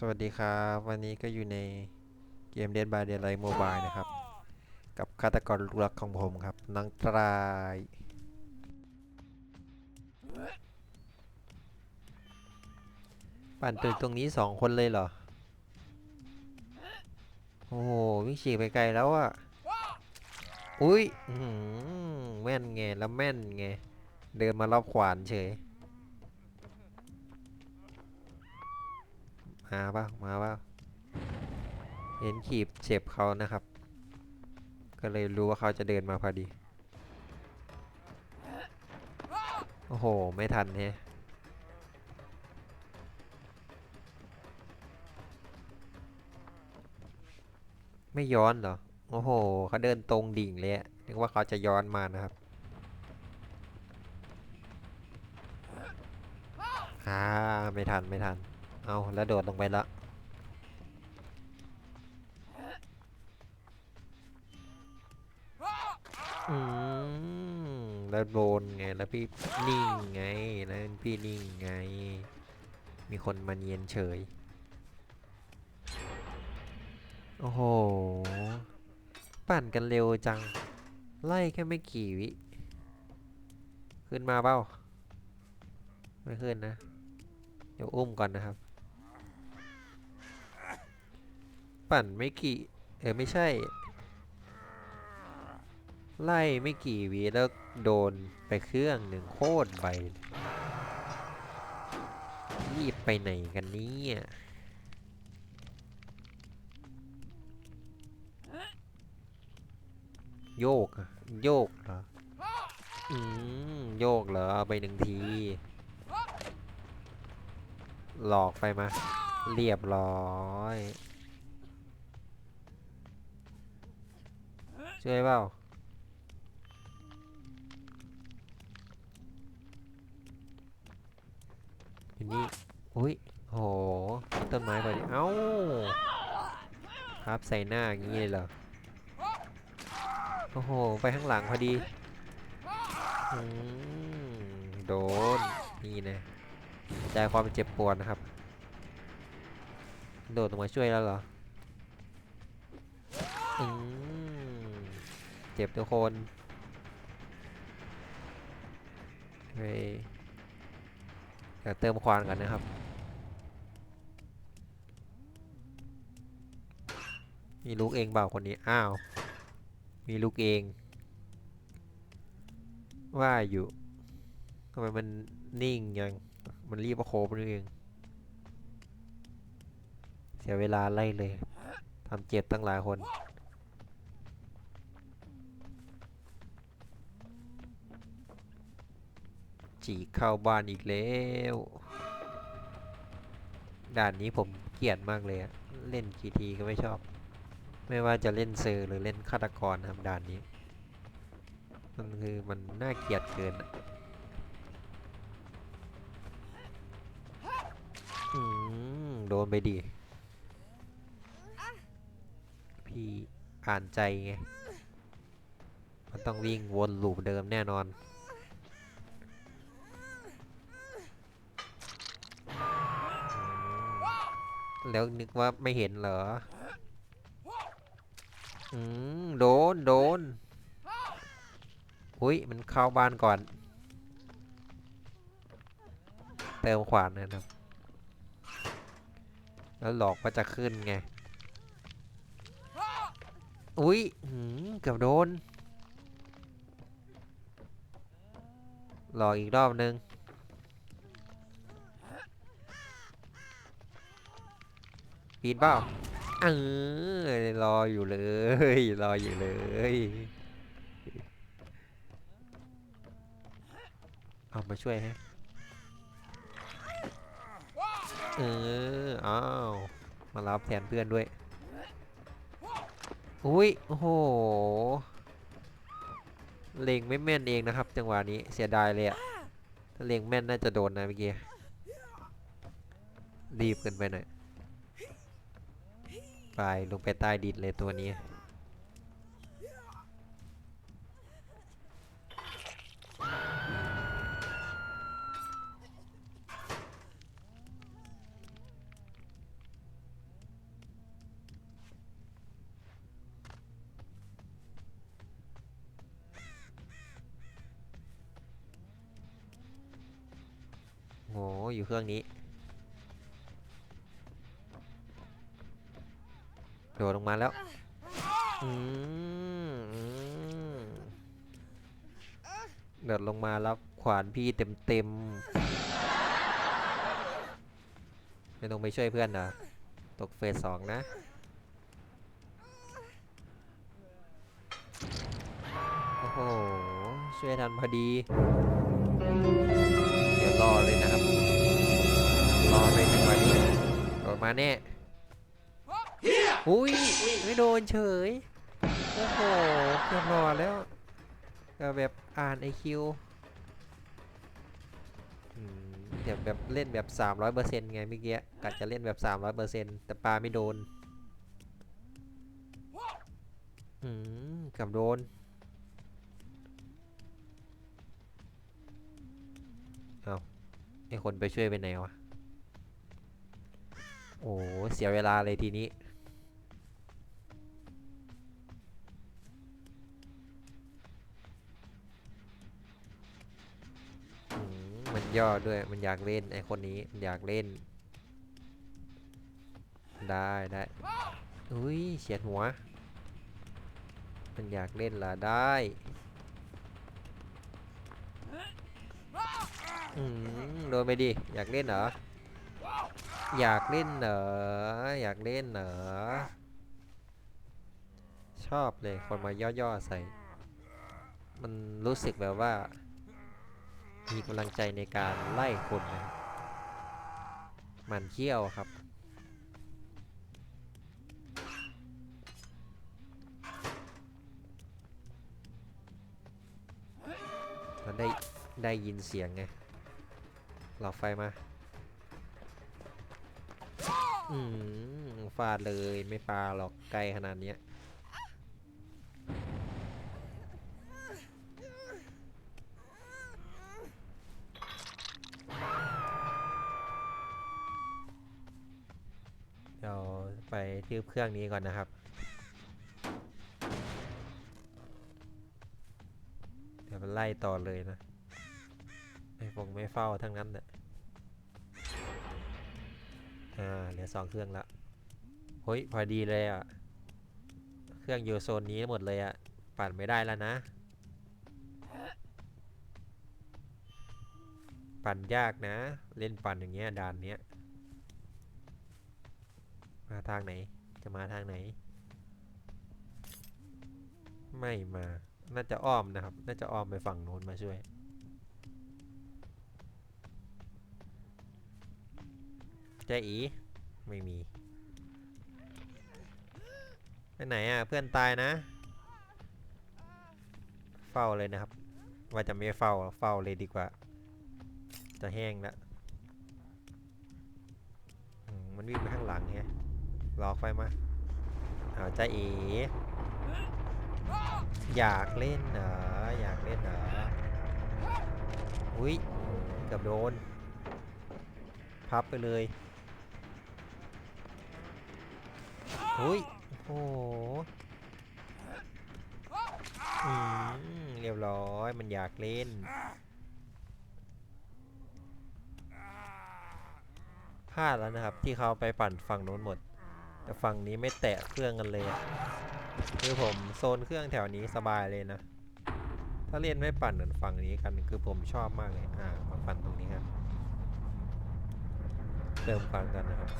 สวัสดีครับ วันนี้ก็อยู่ในเกม Dead by Daylight Mobile นะครับ กับฆาตกรลูกรักของผมครับน้องตรายปั่นตึกตรงนี้สองคนเลยเหรอ โอ้โห วิ่งฉีกไปไกลแล้วอะอุ้ยแม่นไง แล้วแม่นไง เดินมารอบขวานเฉย มาป่ะมาป่ะเห็นขีบเจ็บเขานะครับ ก็เลยรู้ว่าเขาจะเดินมาพอดี โอ้โห ไม่ทันแฮะไม่ย้อนเหรอ โอ้โห เขาเดินตรงดิ่งเลยนึกว่าเขาจะย้อนมานะครับอ่าไม่ทัน ไม่ทัน เอาแล้วโดดลงไปละอืมแล้วโดนไงแล้วพี่นิ่งไงแล้วพี่นิ่งไง มีคนมาเนียนเฉย โอ้โห ปั่นกันเร็วจัง ไล่แค่ไม่กี่วิ ขึ้นมาเปล่า ไม่ขึ้นนะ เดี๋ยวอุ้มก่อนนะครับ ปั่นไม่กี่ เออไม่ใช่ ไล่ไม่กี่วิแล้วโดนไปเครื่องหนึ่งโคตรไวเลยรีบไปไหนกันเนี่ยโยกโยกเหรอ อืม โยกเหรอ เอาไปหนึ่งที หลอกไปมา เรียบร้อย ช่วยเปล่าอยู่นี่อุ้ยโหต้นไม้พอดีเอ้าครับใส่หน้าอย่างนี้เลยเหรอโอ้โห ไปข้างหลังพอดีอืมโดน นี่นะใจความเจ็บปวดนะครับ โดดลงมาช่วยแล้วเหรออืม เจ็บทุกคนเฮ้ยเดี๋ยวเติมควานกันนะครับ มีลูกเองเปล่าคนนี้ อ้าว มีลูกเอง ว่าอยู่ทำไมมันนิ่งยัง มันรีบประโคบนี่เอง เสียเวลาไล่เลยทำเจ็บตั้งหลายคน จีเข้าบ้านอีกแล้ว ด่านนี้ผมเกลียดมากเลยเล่นกี่ทีก็ไม่ชอบ ไม่ว่าจะเล่นเซอร์หรือเล่นฆาตกรนะครับด่านนี้ มันคือมันน่าเกลียดเกินอะอืมโดนไปดีพี่อ่านใจไง มันต้องวิ่งวนลูปเดิมแน่นอน แล้วนึกว่าไม่เห็นเหรอ อืม โดน โดน อุ้ย มันเข้าบ้านก่อน เติมขวานนะครับ แล้วหลอกว่าจะขึ้นไง อุ้ยหืมเกือบโดน หลอกอีกรอบนึง ปีนเปล่าเออรออยู่เลย รออยู่เลยเอามาช่วยฮะเอออ้าวมารับแทนเพื่อนด้วยอุ้ยโอ้โหเล็งไม่แม่นเองนะครับ จังหวะนี้เสียดายเลยอะถ้าเล็งแม่นน่าจะโดนนะเมื่อกี้รีบกินไปหน่อย ตายลงไปใต้ดินเลยตัวนี้ โห อยู่เครื่องนี้ ดดลงมาแล้วอือดลงมารับขวานพี่เต็มเต็มไม่ต้องไปช่วยเพื่อนนะตกเฟสสองนะ โอ้โห ช่วยทันพอดี เดี๋ยวรอเลยนะครับ รอเลยจังหวะนี้โดดมาแน่ อุ้ยไม่โดนเฉย โอ้โหเกือบรอดแล้วก็แบบอ่านไอคิวเดี๋ยวแบบเล่นแบบ 300%ไงเมื่อกี้กะจะเล่นแบบ 300%แต่ปลาไม่โดนอืมกับโดนเอาไอคนไปช่วยไปไหนวะ โอ้เสียเวลาเลยทีนี้ ย่อด้วย มันอยากเล่นไอคนนี้ มันอยากเล่น ได้ได้อุ้ยเฉียดหัว มันอยากเล่นล่ะได้อืมโดนไปดิ อยากเล่นเหรอ อยากเล่นเหรอ อยากเล่นเหรอ ชอบเลยคนมาย่อๆใส่ มันรู้สึกแบบว่า มีกำลังใจในการไล่คนนะครับมันเขี้ยวครับมันได้ได้ยินเสียงไงหลอกไฟมาอืมฟาดเลยไม่ปาหรอกไกลขนาดเนี้ย ที่เครื่องนี้ก่อนนะครับเดี๋ยวมันไล่ต่อเลยนะไม่ฟงไม่เฝ้าทั้งนั้นแหละอ่าเหลือสองเครื่องละเฮ้ยพอดีเลยอะเครื่องอยู่โซนนี้หมดเลยอะปั่นไม่ได้แล้วนะ ปั่นยากนะ เล่นปั่นอย่างเงี้ยด่านเนี้ยมาทางไหน จะมาทางไหน ไม่มา น่าจะอ้อมนะครับ น่าจะอ้อมไปฝั่งโน้นมาช่วย ใจอีไม่มี ไปไหนอะ เพื่อนตายนะ เฝ้าเลยนะครับ ว่าจะไม่เฝ้า เฝ้าเลยดีกว่า จะแห้งแล้วมมันวิ่งไปข้างหลังไงรอไฟมา เอ้าวใจอีอยากเล่นเหรออยากเล่นเหรออุ้ยเกือบโดน พับไปเลยอุ้ยโอ้โหอืมเรียบร้อยมันอยากเล่นพลาดแล้วนะครับ ที่เขาไปปั่นฝั่งโน้นหมด แต่ฝั่งนี้ไม่แตะเครื่องกันเลยอะคือผมโซนเครื่องแถวนี้สบายเลยนะ ถ้าเล่นไม่ปั่นเหมือนฝั่งนี้กันคือผมชอบมากเลยอ่ามาปั่นตรงนี้ครับเติมฟังกันนะครับ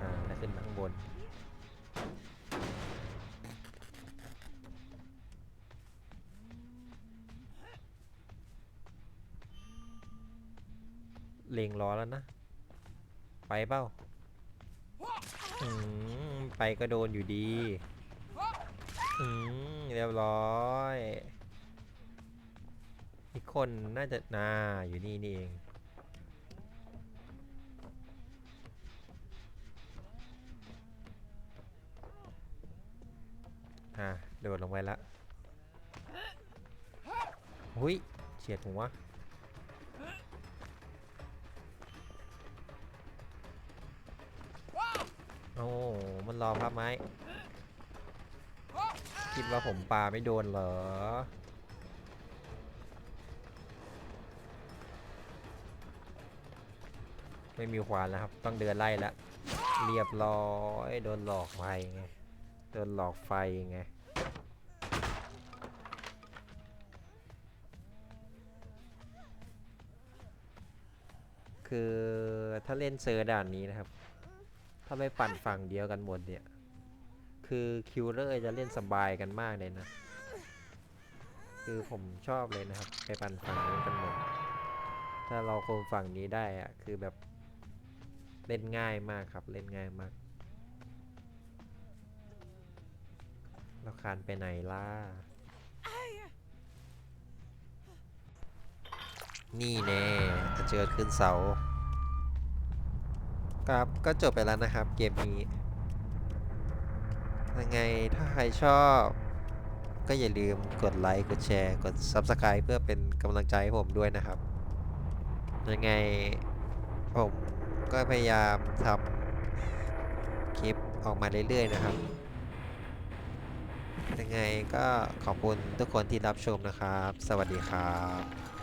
อ่าแล้วขึ้นข้างบนเลงล้อแล้วนะ ไปเปล่าไปก็โดนอยู่ดีเรียบร้อย อีกคนน่าจะนาอยู่นี่นี่เองอ่าโดดลงไปแล้วหุยเฉียดหัว โอ้มันรอพับไม้ คิดว่าผมปาไม่โดนเหรอ ไม่มีขวานแล้วครับ ต้องเดินไล่แล้วเรียบร้อย โดนหลอกไฟไง โดนหลอกไฟไงคือถ้าเล่นเซอร์ด่านนี้นะครับ ถ้าไม่ปั่นฝั่งเดียวกันหมดเนี่ย คือคิวเลอร์จะเล่นสบายกันมากเลยนะ คือผมชอบเลยนะครับ ไปปั่นฝั่งนี้กันหมด ถ้าเราโคมฝั่งนี้ได้อะคือแบบเล่นง่ายมากครับ เล่นง่ายมาก เราคานไปไหนล่ะ นี่แน่จะเจอขึ้นเสา ครับก็จบไปแล้วนะครับเกมนี้ ยังไงถ้าใครชอบ ก็อย่าลืมกดไลค์ กดแชร์ กด Subscribe เพื่อเป็นกำลังใจให้ผมด้วยนะครับ ยังไงผมก็พยายามทำคลิปออกมาเรื่อยๆนะครับ ยังไงก็ขอบคุณทุกคนที่รับชมนะครับ สวัสดีครับ